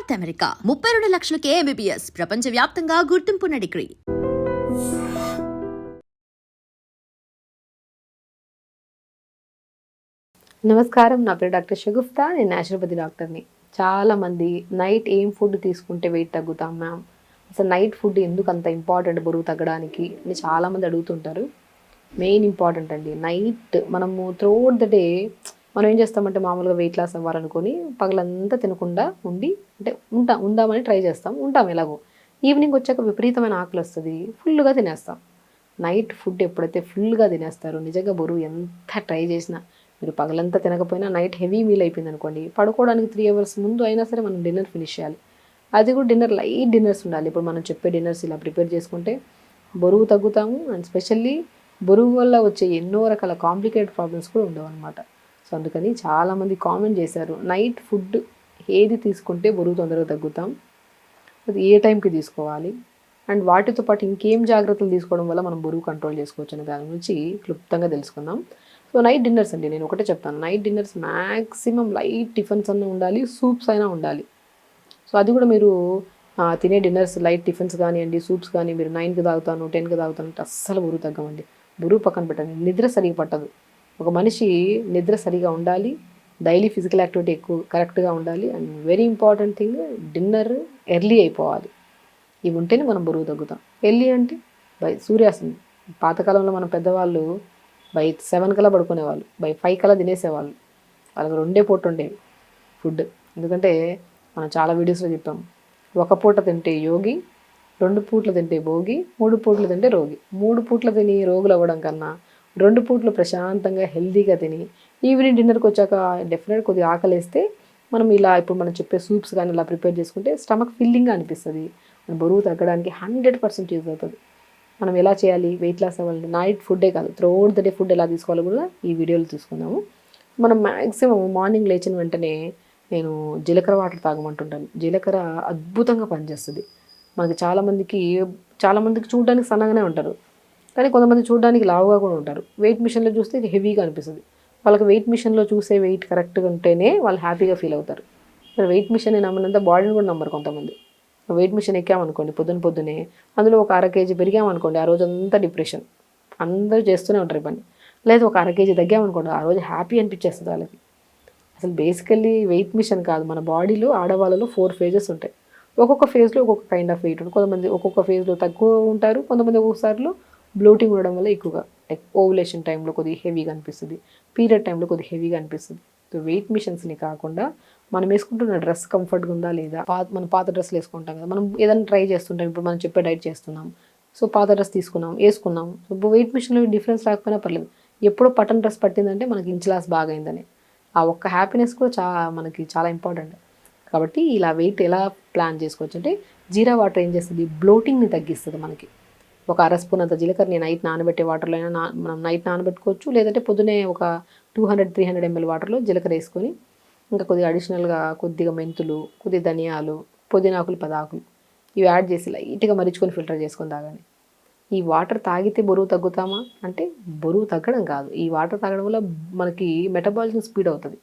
North America ముప్పై రెండు లక్షలకే MBBS ప్రపంచ వ్యాప్తంగా గుర్తింపున్న డిగ్రీ. నమస్కారం నా పేరు డాక్టర్ షగుఫ్తా నేను నేచురోపతి డాక్టర్ని. చాలామంది నైట్ ఏం ఫుడ్ తీసుకుంటే వెయిట్ తగ్గుతాం మ్యామ్. అసలు నైట్ ఫుడ్ ఎందుకు అంత ఇంపార్టెంట్ బరువు తగ్గడానికి అని చాలామంది అడుగుతుంటారు. మెయిన్ ఇంపార్టెంట్ అండి నైట్. మనము త్రూఅవుట్ ద డే మనం ఏం చేస్తామంటే మామూలుగా వెయిట్ లాస్ అవ్వాలనుకొని పగలంతా తినకుండా ఉండి అంటే ఉంటా ఉందామని ట్రై చేస్తాం. ఉంటాం ఎలాగో. ఈవినింగ్ వచ్చాక విపరీతమైన ఆకలి వస్తుంది. ఫుల్గా తినేస్తాం. నైట్ ఫుడ్ ఎప్పుడైతే ఫుల్గా తినేస్తారో నిజంగా బరువు ఎంత ట్రై చేసినా. మీరు పగలంతా తినకపోయినా నైట్ హెవీ మీల్ అయిపోయింది అనుకోండి పడుకోవడానికి త్రీ అవర్స్ ముందు అయినా సరే మనం డిన్నర్ ఫినిష్ చేయాలి. అది కూడా డిన్నర్ లైట్ డిన్నర్స్ ఉండాలి. ఇప్పుడు మనం చెప్పే డిన్నర్స్ ఇలా ప్రిపేర్ చేసుకుంటే బరువు తగ్గుతాము. అండ్ స్పెషల్లీ బరువు వల్ల వచ్చే ఎన్నో రకాల కాంప్లికేటెడ్ ప్రాబ్లమ్స్ కూడా ఉండవు అనమాట సో అందుకని చాలామంది కామెంట్ చేశారు నైట్ ఫుడ్ ఏది తీసుకుంటే బరువు తొందరగా తగ్గుతాం? అది ఏ టైంకి తీసుకోవాలి? అండ్ వాటితో పాటు ఇంకేం జాగ్రత్తలు తీసుకోవడం వల్ల మనం బరువు కంట్రోల్ చేసుకోవచ్చు? అనే దాని గురించి క్లుప్తంగా తెలుసుకుందాం. సో నైట్ డిన్నర్స్ అండి నేను ఒకటే చెప్తాను. Night dinners maximum light tiffins అన్న ఉండాలి సూప్స్ అయినా ఉండాలి. సో అది కూడా మీరు తినే డిన్నర్స్ లైట్ టిఫిన్స్ కానివ్వండి సూప్స్ కానీ మీరు నైన్కి తాగుతాను టెన్కి తాగుతాను అంటే అస్సలు బరువు తగ్గమండి బరువు పక్కన పెట్టండి. నిద్ర సరిగా పట్టదు. ఒక మనిషి నిద్ర సరిగా ఉండాలి డైలీ ఫిజికల్ యాక్టివిటీ ఎక్కువ కరెక్ట్గా ఉండాలి and very important thing dinner early అయిపోవాలి. ఇవి ఉంటేనే మనం బరువు తగ్గుతాం. ఎర్లీ అంటే బై సూర్యాస్తం పాతకాలంలో మన పెద్దవాళ్ళు బై సెవెన్ కల్లా పడుకునేవాళ్ళు బై ఫైవ్ కల్లా తినేసేవాళ్ళు. వాళ్ళకి రెండే పూట ఉండేవి ఫుడ్. ఎందుకంటే మనం చాలా వీడియోస్లో చెప్పాం ఒక పూట తింటే యోగి రెండు పూట్లు తింటే భోగి మూడు పూట్లు తింటే రోగి. మూడు పూట్లు తిని రోగులు అవ్వడం కన్నా రెండు పూట్లు ప్రశాంతంగా హెల్తీగా తిని ఈవినింగ్ డిన్నర్కి వచ్చాక డెఫినెట్ కొద్దిగా ఆకలేస్తే మనం ఇలా ఇప్పుడు మనం చెప్పే సూప్స్ కానీ ఇలా ప్రిపేర్ చేసుకుంటే స్టమక్ ఫిల్లింగ్గా అనిపిస్తుంది. మన బరువు తగ్గడానికి హండ్రెడ్ పర్సెంట్ యూజ్ అవుతుంది. మనం ఎలా చేయాలి? వెయిట్ లాస్ అవ్వాలి నైట్ ఫుడ్డే కాదు త్రోడ్ ద డే ఫుడ్ ఎలా తీసుకోవాలో కూడా ఈ వీడియోలో తీసుకుందాము మనం మ్యాక్సిమం మార్నింగ్ లేచిన వెంటనే నేను జీలకర్ర వాటర్ తాగమంటుంటాను. జీలకర్ర అద్భుతంగా పనిచేస్తుంది. మనకి చాలామందికి చాలామందికి చూడడానికి సన్నగానే ఉంటారు. కానీ కొంతమంది చూడడానికి లావుగా కూడా ఉంటారు. వెయిట్ మిషన్లో చూస్తే హెవీగా అనిపిస్తుంది. వాళ్ళకి వెయిట్ మిషన్లో చూసే వెయిట్ కరెక్ట్గా ఉంటేనే వాళ్ళు హ్యాపీగా ఫీల్ అవుతారు. మరి వెయిట్ మిషన్ నమ్మినంత బాడీని కూడా నమ్మరు కొంతమంది. వెయిట్ మిషన్ ఎక్కామనుకోండి పొద్దున పొద్దునే అందులో ఒక అర కేజీ పెరిగామనుకోండి ఆ రోజు అంతా డిప్రెషన్ అందరూ చేస్తూనే ఉంటారు పని. లేదు ఒక అర కేజీ తగ్గామనుకోండి ఆ రోజు హ్యాపీ అనిపించేస్తుంది వాళ్ళకి. అసలు బేసికల్లీ వెయిట్ మిషన్ కాదు. మన బాడీలో ఆడవాళ్ళలో ఫోర్ ఫేజెస్ ఉంటాయి. ఒక్కొక్క ఫేజ్లో ఒక్కొక్క కైండ్ ఆఫ్ వెయిట్ ఉంటుంది. కొంతమంది ఒక్కొక్క ఫేజ్లో తక్కువ ఉంటారు కొంతమంది ఒక్కొక్కసారిలో బ్లోటింగ్ ఉండడం వల్ల ఎక్కువగా లైక్ ఓవులేషన్ టైంలో కొద్దిగా హెవీగా అనిపిస్తుంది. పీరియడ్ టైంలో కొద్దిగా హెవీగా అనిపిస్తుంది. సో వెయిట్ మిషన్స్ని కాకుండా మనం వేసుకుంటున్న డ్రెస్ కంఫర్ట్గా ఉందా లేదా? పాత మనం పాత డ్రెస్సులు వేసుకుంటాం కదా మనం ఏదైనా ట్రై చేస్తుంటాం. ఇప్పుడు మనం చెప్పే డైట్ చేస్తున్నాం. సో పాత డ్రెస్ తీసుకున్నాం వేసుకున్నాం. ఇప్పుడు వెయిట్ మిషన్లో డిఫరెన్స్ రాకపోయినా పర్లేదు. ఎప్పుడో పటన్ డ్రెస్ పట్టిందంటే మనకి ఇంచ్లాస్ బాగా అయిందని. ఆ ఒక్క హ్యాపీనెస్ కూడా చాలా మనకి చాలా ఇంపార్టెంట్ కాబట్టి ఇలా వెయిట్ ఎలా ప్లాన్ చేసుకోవచ్చు అంటే జీరా వాటర్ ఏం చేస్తుంది? బ్లోటింగ్ని తగ్గిస్తుంది మనకి. ఒక అర స్పూన్ అంత జీలకర్ర నైట్ నానబెట్టే వాటర్లో అయినా నా మనం నైట్ నానబెట్టుకోవచ్చు. లేదంటే పొద్దునే ఒక two hundred three hundred ML వాటర్లో జీలకర్ర వేసుకొని ఇంకా కొద్దిగా అడిషనల్గా కొద్దిగా మెంతులు కొద్దిగా ధనియాలు పుదీనాకులు పదాకులు ఇవి యాడ్ చేసి లైట్గా మరిచుకొని ఫిల్టర్ చేసుకొని తాగండి. ఈ వాటర్ తాగితే బరువు తగ్గుతామా? అంటే బరువు తగ్గడం కాదు. ఈ వాటర్ తాగడం వల్ల మనకి మెటబాలిజం స్పీడ్ అవుతుంది.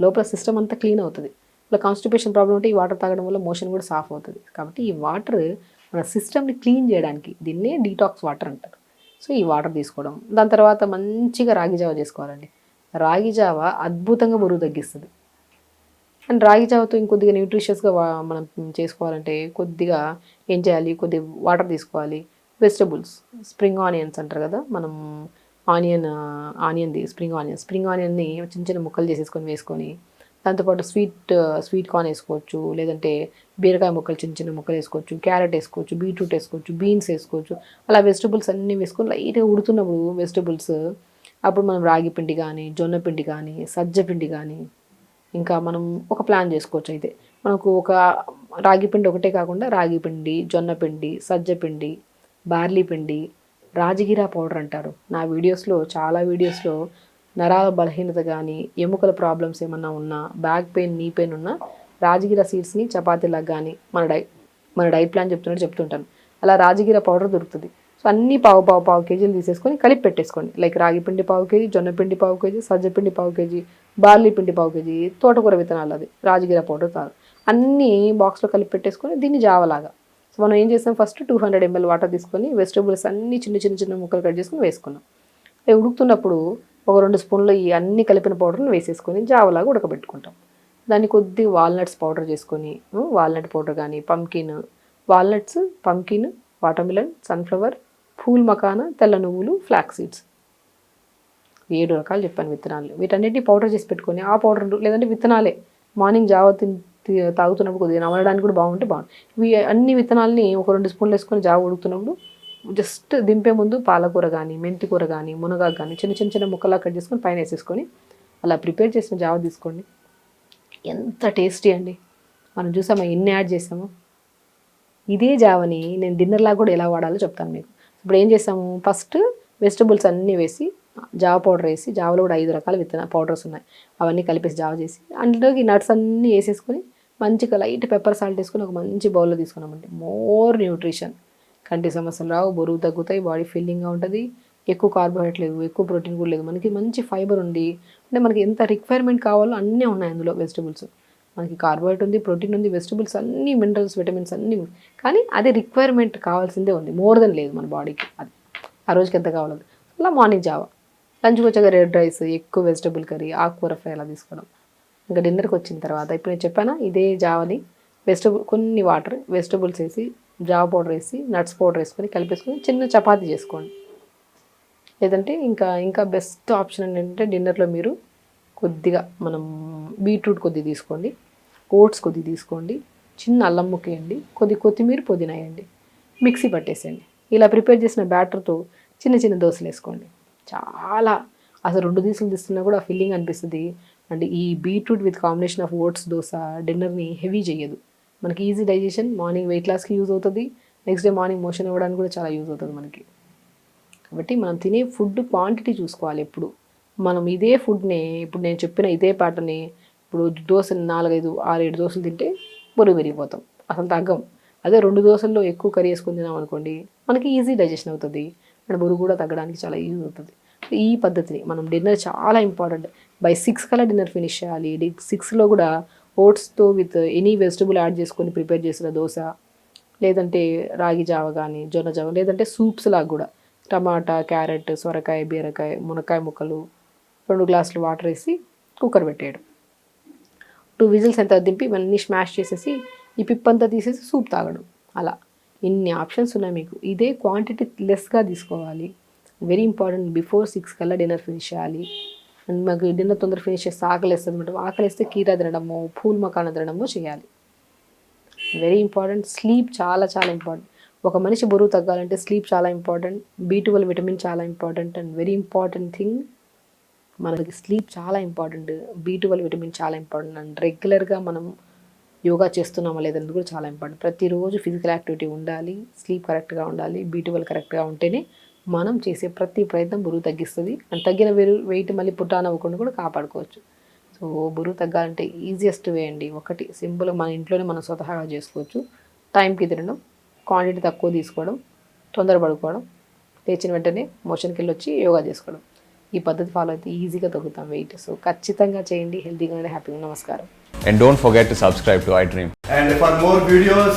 లోపల సిస్టమ్ అంతా క్లీన్ అవుతుంది. ఇలా కాన్స్టిపేషన్ ప్రాబ్లం ఉంటే ఈ వాటర్ తాగడం వల్ల మోషన్ కూడా సాఫ్ అవుతుంది. కాబట్టి ఈ వాటర్ సిస్టమ్ని క్లీన్ చేయడానికి దీన్నే డీటాక్స్ వాటర్ అంటారు. సో ఈ వాటర్ తీసుకోవడం. దాని తర్వాత మంచిగా రాగి జావ చేసుకోవాలండి. రాగి జావ అద్భుతంగా బరువు తగ్గిస్తుంది. అండ్ రాగి జావతో ఇంకొద్దిగా న్యూట్రిషియస్గా మనం చేసుకోవాలంటే కొద్దిగా ఏం చేయాలి? కొద్దిగా వాటర్ తీసుకోవాలి. వెజిటబుల్స్ స్ప్రింగ్ ఆనియన్స్ అంటారు కదా మనం ఆనియన్ ఆనియన్ది స్ప్రింగ్ ఆనియన్ స్ప్రింగ్ ఆనియన్ని చిన్న చిన్న ముక్కలు చేసేసుకొని వేసుకొని దాంతోపాటు స్వీట్ స్వీట్ కార్న్ వేసుకోవచ్చు లేదంటే బీరకాయ ముక్కలు చిన్న చిన్న ముక్కలు వేసుకోవచ్చు క్యారెట్ వేసుకోవచ్చు బీట్రూట్ వేసుకోవచ్చు బీన్స్ వేసుకోవచ్చు. అలా వెజిటబుల్స్ అన్నీ వేసుకొని లైట్గా ఉడుతున్నప్పుడు వెజిటబుల్స్ అప్పుడు మనం రాగి పిండి కానీ జొన్న పిండి కానీ సజ్జ పిండి కానీ ఇంకా మనం ఒక ప్లాన్ చేసుకోవచ్చు అయితే. మనకు ఒక రాగి పిండి ఒకటే కాకుండా రాగి పిండి జొన్న పిండి సజ్జ పిండి బార్లీ పిండి రాజగిరా పౌడర్ అంటారు. నా వీడియోస్లో చాలా వీడియోస్లో నరాల బలహీనత కానీ ఎముకల ప్రాబ్లమ్స్ ఏమన్నా ఉన్నా బ్యాక్ పెయిన్ నీ పెయిన్ ఉన్నా రాజగిరా సీడ్స్ని చపాతీలాగా కానీ మన డై మన డైట్ ప్లాన్ చెప్తున్నట్టు చెప్తుంటాను. అలా రాజగిర పౌడర్ దొరుకుతుంది. సో అన్ని పావు పావు పావు కేజీలు తీసేసుకొని కలిపి పెట్టేసుకోండి. లైక్ రాగి పిండి పావు కేజీ జొన్న పిండి పావు కేజీ సజ్జ పిండి పావు కేజీ బార్లీ పిండి పావు కేజీ తోటకూర విత్తనాలు అది రాజగిరా పౌడర్ తాను. అన్నీ బాక్స్లో కలిపి పెట్టేసుకొని దీన్ని జావలాగా. సో మనం ఏం చేస్తాం first two hundred ML water తీసుకొని వెజిటబుల్స్ అన్నీ చిన్న చిన్న చిన్న ముక్కలు కట్ చేసుకుని వేసుకున్నాం. అవి ఉడుకుతున్నప్పుడు ఒక రెండు స్పూన్లు ఈ అన్ని కలిపిన పౌడర్ని వేసేసుకొని జావలాగా ఉడకబెట్టుకుంటాం. దాన్ని కొద్ది వాల్నట్స్ పౌడర్ చేసుకొని వాల్నట్ పౌడర్ కానీ pumpkin walnuts pumpkin watermelon sunflower pool makhana తెల్ల నువ్వులు ఫ్లాక్ సీడ్స్. ఏడు రకాలు చెప్పాను విత్తనాలు. వీటన్నిటిని పౌడర్ చేసి పెట్టుకొని ఆ పౌడర్ లేదంటే విత్తనాలే. మార్నింగ్ జావ తాగుతున్నప్పుడు కొద్దిగా నమలడానికి కూడా బాగుంటే బాగుంది ఇవి అన్ని విత్తనాలని ఒక రెండు స్పూన్లు వేసుకొని జావ ఉడుకుతున్నప్పుడు జస్ట్ దింపే ముందు పాలకూర కానీ మెంతికూర కానీ మునగాకు కానీ చిన్న చిన్న చిన్న ముక్కలా కట్ చేసుకొని పైన వేసేసుకొని అలా ప్రిపేర్ చేసిన జావ తీసుకోండి. ఎంత టేస్టీ అండి. మనం చూసామా ఎన్ని యాడ్ చేసాము. ఇదే జావని నేను డిన్నర్లా కూడా ఎలా వాడాలో చెప్తాను మీకు. ఇప్పుడు ఏం చేసాము ఫస్ట్ వెజిటబుల్స్ అన్నీ వేసి జావ పౌడర్ వేసి జావలో కూడా ఐదు రకాల విత్తన పౌడర్స్ ఉన్నాయి. అవన్నీ కలిపేసి జావ చేసి అందులోకి నట్స్ అన్నీ వేసేసుకొని మంచిగా లైట్ పెప్పర్ సాల్ట్ వేసుకొని ఒక మంచి బౌల్లో తీసుకున్నామంటే మోర్ న్యూట్రిషన్. కంటి సమస్యలు రావు బరువు తగ్గుతాయి బాడీ ఫీలింగ్గా ఉంటుంది. ఎక్కువ కార్బోహైడ్రేట్ లేదు ఎక్కువ ప్రోటీన్ కూడా లేదు మనకి మంచి ఫైబర్ ఉంది. అంటే మనకి ఎంత రిక్వైర్మెంట్ కావాలో అన్నీ ఉన్నాయి అందులో వెజిటబుల్స్ మనకి కార్బోహైడ్రేట్ ఉంది ప్రోటీన్ ఉంది వెజిటబుల్స్ అన్ని మినరల్స్ విటమిన్స్ అన్నీ కానీ అదే రిక్వైర్మెంట్ కావాల్సిందే ఉంది. మోర్ దెన్ లేదు మన బాడీకి అది ఆ రోజుకి ఎంత కావాలో. అలా మార్నింగ్ జావా. లంచ్కి వచ్చాక రెడ్ రైస్ ఎక్కువ వెజిటబుల్ కర్రీ ఆకుకూర ఫ్రై అలా తీసుకోవడం. ఇంకా డిన్నర్కి వచ్చిన తర్వాత ఇప్పుడు నేను చెప్పానా? ఇదే జావని వెజిటబుల్ కొన్ని వాటర్ వెజిటబుల్స్ వేసి జావ పౌడర్ వేసి నట్స్ పౌడర్ వేసుకొని కలిపేసుకొని చిన్న చపాతి చేసుకోండి. లేదంటే ఇంకా ఇంకా బెస్ట్ ఆప్షన్ ఏంటంటే డిన్నర్లో మీరు కొద్దిగా మనం బీట్రూట్ కొద్ది తీసుకోండి ఓట్స్ కొద్ది తీసుకోండి చిన్న అల్లం ముక్కేయండి కొద్ది కొత్తిమీర పుదీనా వేయండి మిక్సీ పట్టేసేయండి. ఇలా ప్రిపేర్ చేసిన బ్యాటర్తో చిన్న చిన్న దోశలు వేసుకోండి. చాలా అసలు రెండు దోశలు తీస్తున్నా కూడా ఫీలింగ్ అనిపిస్తుంది. అంటే ఈ beetroot with combination of oats dosa డిన్నర్ని heavy చేయదు మనకి ఈజీ డైజెషన్ మార్నింగ్ వెయిట్ లాస్కి యూజ్ అవుతుంది. నెక్స్ట్ డే మార్నింగ్ మోషన్ ఇవ్వడానికి కూడా చాలా యూజ్ అవుతుంది మనకి. కాబట్టి మనం తినే ఫుడ్ క్వాంటిటీ చూసుకోవాలి ఎప్పుడు. మనం ఇదే ఫుడ్ని ఇప్పుడు నేను చెప్పిన ఇదే పాటని ఇప్పుడు దోశ నాలుగైదు ఆరు ఏడు దోశలు తింటే బరువు పెరిగిపోతాం. అసలు తగ్గం. అదే రెండు దోశల్లో ఎక్కువ కర్రీ వేసుకొని తినాం అనుకోండి మనకి ఈజీ డైజెషన్ అవుతుంది. అండ్ బరువు కూడా తగ్గడానికి చాలా యూజ్ అవుతుంది. ఈ పద్ధతిని మనం డిన్నర్ చాలా ఇంపార్టెంట్ బై సిక్స్ కల్లా డిన్నర్ ఫినిష్ చేయాలి. సిక్స్లో కూడా ఓట్స్తో విత్ ఎనీ వెజిటబుల్ యాడ్ చేసుకొని ప్రిపేర్ చేసిన దోశ లేదంటే రాగి జావ కానీ జొన్న జావ లేదంటే సూప్స్ లాగా కూడా. టమాటా క్యారెట్ సొరకాయ బీరకాయ మునక్కాయ ముక్కలు రెండు గ్లాసులు వాటర్ వేసి కుక్కర్ పెట్టేయడం. టూ విజిల్స్ ఎంత దింపి ఇవన్నీ స్మాష్ చేసేసి ఈ పిప్పంతా తీసేసి సూప్ తాగడం. అలా. ఇన్ని ఆప్షన్స్ ఉన్నాయి మీకు. ఇదే క్వాంటిటీ లెస్గా తీసుకోవాలి. వెరీ ఇంపార్టెంట్ బిఫోర్ సిక్స్ కల్లా డిన్నర్ ఫినిష్ చేయాలి. అండ్ మాకు డిన్నర్ తొందర ఫినిష్ చేస్తే ఆకలి వేస్తుంది అనమాట ఆకలి వేస్తే కీరా తినడము పూల్ మకాన తినడము చేయాలి. వెరీ ఇంపార్టెంట్ స్లీప్ చాలా చాలా ఇంపార్టెంట్ ఒక మనిషి బరువు తగ్గాలంటే స్లీప్ చాలా ఇంపార్టెంట్ బీ ట్వెల్వ్ విటమిన్ చాలా important and very important thing మనకి స్లీప్ చాలా ఇంపార్టెంట్ బీ ట్వెల్వ్ విటమిన్ చాలా ఇంపార్టెంట్ అండ్ రెగ్యులర్గా మనం యోగా చేస్తున్నామా లేదన్నది కూడా చాలా ఇంపార్టెంట్ ప్రతిరోజు ఫిజికల్ యాక్టివిటీ ఉండాలి. స్లీప్ కరెక్ట్గా ఉండాలి. బీ ట్వెల్వ్ కరెక్ట్గా ఉంటేనే మనం చేసే ప్రతి ప్రయత్నం బరువు తగ్గిస్తుంది. అండ్ తగ్గిన వెరు వెయిట్ మళ్ళీ పుట్టాన్ అవ్వకుండా కూడా కాపాడుకోవచ్చు. సో బరువు తగ్గాలంటే ఈజియెస్ట్ వే అండి. ఒకటి సింపుల్గా మన ఇంట్లోనే మనం స్వతహాగా చేసుకోవచ్చు. టైంకి తినడం క్వాంటిటీ తక్కువ తీసుకోవడం తొందర పడుకోవడం లేచిన వెంటనే మోషన్కి వెళ్ళి వచ్చి యోగా చేసుకోవడం. ఈ పద్ధతి ఫాలో అయితే ఈజీగా తగ్గుతాం వెయిట్. సో ఖచ్చితంగా చేయండి. హెల్తీగా హ్యాపీగా నమస్కారం. And don't forget to subscribe to iDream. And for more videos,